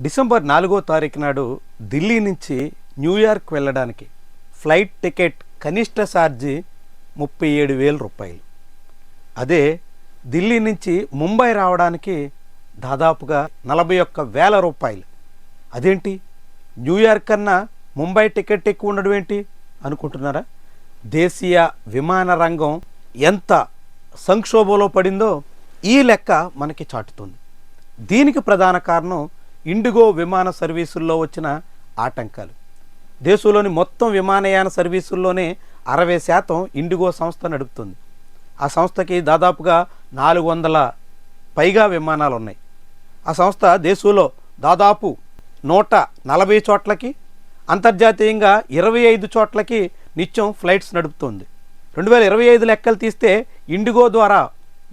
December నాలుగో తారీఖు నాడు ఢిల్లీ నుంచి న్యూయార్క్ వెళ్ళడానికి ఫ్లైట్ టికెట్ కనిష్ట ఛార్జీ ముప్పై ఏడు వేల రూపాయలు. అదే ఢిల్లీ నుంచి ముంబై రావడానికి దాదాపుగా నలభై ఒక్క వేల రూపాయలు. అదేంటి? న్యూయార్క్ కన్నా ముంబై టికెట్ ఎక్కువ ఉండడం ఏంటి అనుకుంటున్నారా? దేశీయ విమాన రంగం ఎంత సంక్షోభంలో పడిందో ఈ లెక్క మనకి చాటుతుంది. దీనికి ప్రధాన కారణం ఇండిగో విమాన సర్వీసుల్లో వచ్చిన ఆటంకాలు. దేశంలోని మొత్తం విమానయాన సర్వీసుల్లోనే అరవై శాతం ఇండిగో సంస్థ నడుపుతుంది. ఆ సంస్థకి దాదాపుగా నాలుగు వందల పైగా విమానాలు ఉన్నాయి ఆ సంస్థ దేశంలో దాదాపు నూట నలభై చోట్లకి అంతర్జాతీయంగా ఇరవై ఐదు చోట్లకి నిత్యం ఫ్లైట్స్ నడుపుతోంది. రెండు వేల ఇరవై ఐదు లెక్కలు తీస్తే ఇండిగో ద్వారా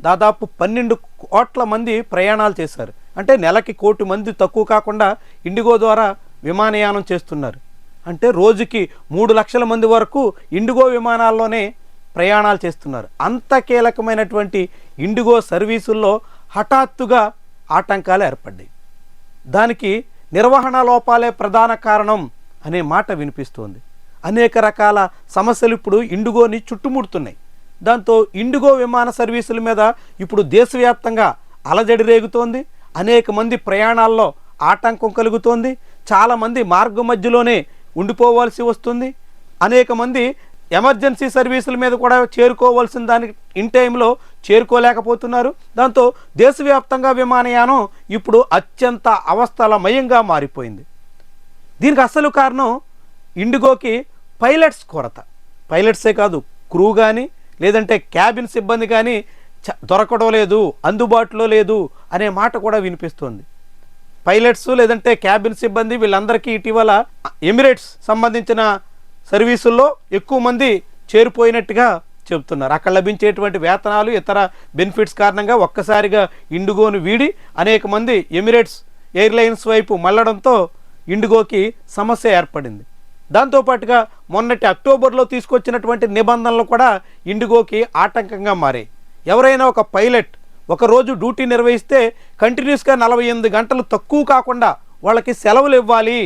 దాదాపు పన్నెండు కోట్ల మంది ప్రయాణాలు చేశారు. అంటే నెలకి కోటి మంది తక్కువ కాకుండా ఇండిగో ద్వారా విమానయానం చేస్తున్నారు. అంటే రోజుకి మూడు లక్షల మంది వరకు ఇండిగో విమానాల్లోనే ప్రయాణాలు చేస్తున్నారు. అంత కీలకమైనటువంటి ఇండిగో సర్వీసుల్లో హఠాత్తుగా ఆటంకాలు ఏర్పడ్డాయి. దానికి నిర్వహణ లోపాలే ప్రధాన కారణం అనే మాట వినిపిస్తోంది. అనేక రకాల సమస్యలు ఇప్పుడు ఇండిగోని చుట్టుముడుతున్నాయి. దాంతో ఇండిగో విమాన సర్వీసుల మీద ఇప్పుడు దేశవ్యాప్తంగా అలజడి రేగుతోంది. అనేక మంది ప్రయాణాల్లో ఆటంకం కలుగుతోంది. చాలామంది మార్గ మధ్యలోనే ఉండిపోవాల్సి వస్తుంది. అనేక మంది ఎమర్జెన్సీ సర్వీసుల మీద కూడా చేరుకోవాల్సిన దానికి ఇన్ టైంలో చేరుకోలేకపోతున్నారు. దాంతో దేశవ్యాప్తంగా విమానయానం ఇప్పుడు అత్యంత అవస్థలమయంగా మారిపోయింది. దీనికి అసలు కారణం ఇండిగోకి పైలట్స్ కొరత. పైలట్సే కాదు క్రూ కానీ లేదంటే క్యాబిన్ సిబ్బంది కానీ చ- దొరకడం లేదు అందుబాటులో లేదు. అనే మాట కూడా వినిపిస్తోంది. పైలట్స్ లేదంటే క్యాబిన్ సిబ్బంది వీళ్ళందరికీ ఇటీవల ఎమిరేట్స్ సంబంధించిన సర్వీసుల్లో ఎక్కువ మంది చేరిపోయినట్టుగా చెబుతున్నారు. అక్కడ లభించేటువంటి వేతనాలు ఇతర బెనిఫిట్స్ కారణంగా ఒక్కసారిగా ఇండిగోను వీడి అనేక మంది ఎమిరేట్స్ ఎయిర్లైన్స్ వైపు మళ్ళడంతో ఇండిగోకి సమస్య ఏర్పడింది. దాంతోపాటుగా మొన్నటి అక్టోబర్లో తీసుకొచ్చినటువంటి నిబంధనలు కూడా ఇండిగోకి ఆటంకంగా మారాయి. ఎవరైనా ఒక పైలట్ ఒక రోజు డ్యూటీ నిర్వహిస్తే కంటిన్యూస్గా నలభై ఎనిమిది గంటలు తక్కువ కాకుండా వాళ్ళకి సెలవులు ఇవ్వాలి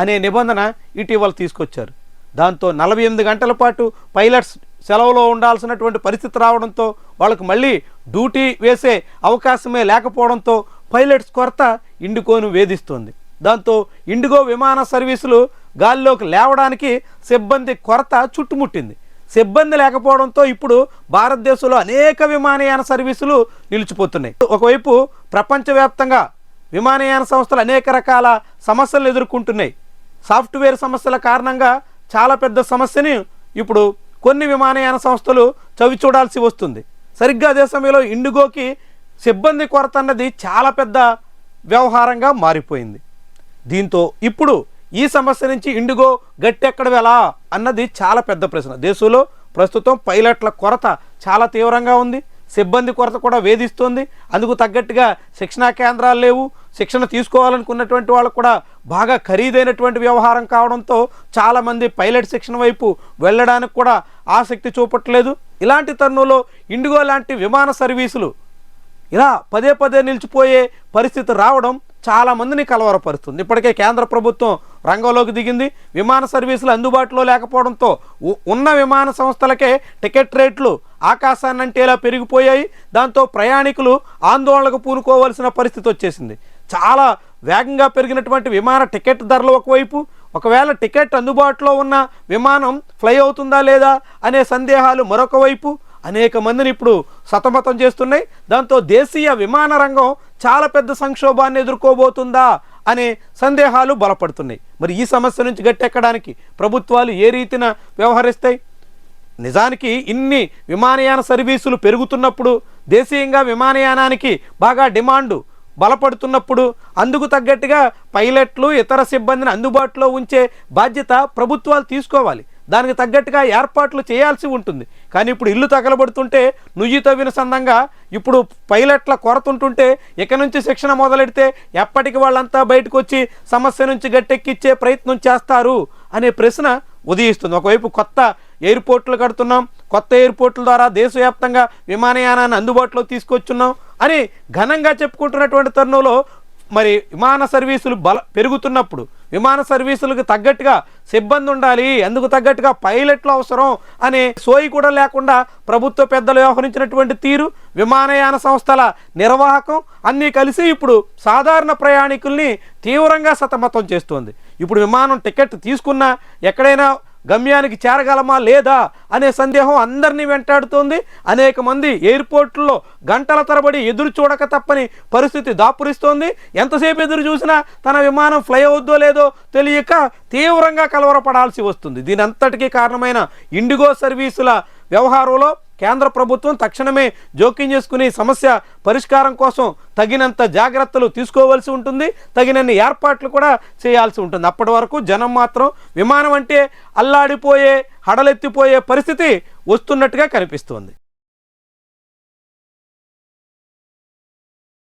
అనే నిబంధన ఇటీవల తీసుకొచ్చారు. దాంతో నలభై ఎనిమిది గంటల పాటు పైలట్స్ సెలవులో ఉండాల్సినటువంటి పరిస్థితి రావడంతో వాళ్ళకు మళ్ళీ డ్యూటీ వేసే అవకాశమే లేకపోవడంతో పైలట్స్ కొరత ఇండిగోను వేధిస్తుంది. దాంతో ఇండిగో విమాన సర్వీసులు గాల్లోకి లేవడానికి సిబ్బంది కొరత చుట్టుముట్టింది. సిబ్బంది లేకపోవడంతో ఇప్పుడు భారతదేశంలో అనేక విమానయాన సర్వీసులు నిలిచిపోతున్నాయి. ఒకవైపు ప్రపంచవ్యాప్తంగా విమానయాన సంస్థలు అనేక రకాల సమస్యలు ఎదుర్కొంటున్నాయి. సాఫ్ట్వేర్ సమస్యల కారణంగా చాలా పెద్ద సమస్యని ఇప్పుడు కొన్ని విమానయాన సంస్థలు చవి చూడాల్సి వస్తుంది. సరిగ్గా అదే సమయంలో ఇండిగోకి సిబ్బంది కొరత అన్నది చాలా పెద్ద వ్యవహారంగా మారిపోయింది. దీంతో ఇప్పుడు ఈ సమస్య నుంచి ఇండిగో గట్టెక్కడం ఎలా అన్నది చాలా పెద్ద ప్రశ్న. దేశంలో ప్రస్తుతం పైలట్ల కొరత చాలా తీవ్రంగా ఉంది. సిబ్బంది కొరత కూడా వేధిస్తోంది. అందుకు తగ్గట్టుగా శిక్షణా కేంద్రాలు లేవు. శిక్షణ తీసుకోవాలనుకున్నటువంటి వాళ్ళకు కూడా బాగా ఖరీదైనటువంటి వ్యవహారం కావడంతో చాలామంది పైలట్ శిక్షణ వైపు వెళ్ళడానికి కూడా ఆసక్తి చూపట్లేదు. ఇలాంటి తరుణంలో ఇండిగో లాంటి విమాన సర్వీసులు ఇలా పదే పదే నిలిచిపోయే పరిస్థితి రావడం చాలామందిని కలవరపరుస్తుంది. ఇప్పటికే కేంద్ర ప్రభుత్వం రంగంలోకి దిగింది. విమాన సర్వీసులు అందుబాటులో లేకపోవడంతో ఉన్న విమాన సంస్థలకే టికెట్ రేట్లు ఆకాశాన్నంటేలా పెరిగిపోయాయి. దాంతో ప్రయాణికులు ఆందోళనకు పూనుకోవాల్సిన పరిస్థితి వచ్చేసింది. చాలా వేగంగా పెరిగినటువంటి విమాన టికెట్ ధరలు ఒకవైపు ఒకవేళ టికెట్ అందుబాటులో ఉన్న విమానం ఫ్లై అవుతుందా లేదా అనే సందేహాలు మరొక వైపు. అనేక మందిని ఇప్పుడు సతమతం చేస్తున్నాయి. దాంతో దేశీయ విమాన రంగం చాలా పెద్ద సంక్షోభాన్ని ఎదుర్కోబోతుందా అనే సందేహాలు బలపడుతున్నాయి. మరి ఈ సమస్య నుంచి గట్టెక్కడానికి ప్రభుత్వాలు ఏ రీతిన వ్యవహరిస్తాయి? నిజానికి ఇన్ని విమానయాన సర్వీసులు పెరుగుతున్నప్పుడు దేశీయంగా విమానయానానికి బాగా డిమాండు బలపడుతున్నప్పుడు అందుకు తగ్గట్టుగా పైలట్లు ఇతర సిబ్బందిని అందుబాటులో ఉంచే బాధ్యత ప్రభుత్వాలు తీసుకోవాలి. దానికి తగ్గట్టుగా ఏర్పాట్లు చేయాల్సి ఉంటుంది. కానీ ఇప్పుడు ఇల్లు తగలబడుతుంటే నుయ్యి తవ్విన సందంగా ఇప్పుడు పైలట్ల కొరత ఉంటుంటే ఇక నుంచి శిక్షణ మొదలెడితే ఎప్పటికి వాళ్ళంతా బయటకు వచ్చి సమస్య నుంచి గట్టెక్కిచ్చే ప్రయత్నం చేస్తారు అనే ప్రశ్న ఉదయిస్తుంది. ఒకవైపు కొత్త ఎయిర్పోర్ట్లు కడుతున్నాం కొత్త ఎయిర్పోర్ట్ల ద్వారా దేశవ్యాప్తంగా విమానయానాన్ని అందుబాటులో తీసుకొచ్చున్నాం అని ఘనంగా చెప్పుకుంటున్నటువంటి తరుణంలో మరి విమాన సర్వీసులు బల పెరుగుతున్నప్పుడు విమాన సర్వీసులకు తగ్గట్టుగా సిబ్బంది ఉండాలి అందుకు తగ్గట్టుగా పైలట్లు అవసరం అనే సోయి కూడా లేకుండా ప్రభుత్వ పెద్దలు వ్యవహరించినటువంటి తీరు విమానయాన సంస్థల నిర్వాహకం అన్నీ కలిసి ఇప్పుడు సాధారణ ప్రయాణికుల్ని తీవ్రంగా సతమతం చేస్తోంది. ఇప్పుడు విమానం టికెట్ తీసుకున్నా ఎక్కడైనా గమ్యానికి చేరగలమా లేదా అనే సందేహం అందరినీ వెంటాడుతోంది. అనేక మంది ఎయిర్పోర్ట్లో గంటల తరబడి ఎదురు చూడక తప్పని పరిస్థితి దాపురిస్తోంది. ఎంతసేపు ఎదురు చూసినా తన విమానం ఫ్లై అవుద్దో లేదో తెలియక తీవ్రంగా కలవరపడాల్సి వస్తుంది. దీని అంతటికీ కారణమైన ఇండిగో సర్వీసుల వ్యవహారంలో కేంద్ర ప్రభుత్వం తక్షణమే జోక్యం చేసుకుని సమస్య పరిష్కారం కోసం తగినంత జాగ్రత్తలు తీసుకోవాల్సి ఉంటుంది. తగినన్ని ఏర్పాట్లు కూడా చేయాల్సి ఉంటుంది. అప్పటి వరకు జనం మాత్రం విమానం అంటే అల్లాడిపోయే హడలెత్తిపోయే పరిస్థితి వస్తున్నట్టుగా కనిపిస్తోంది.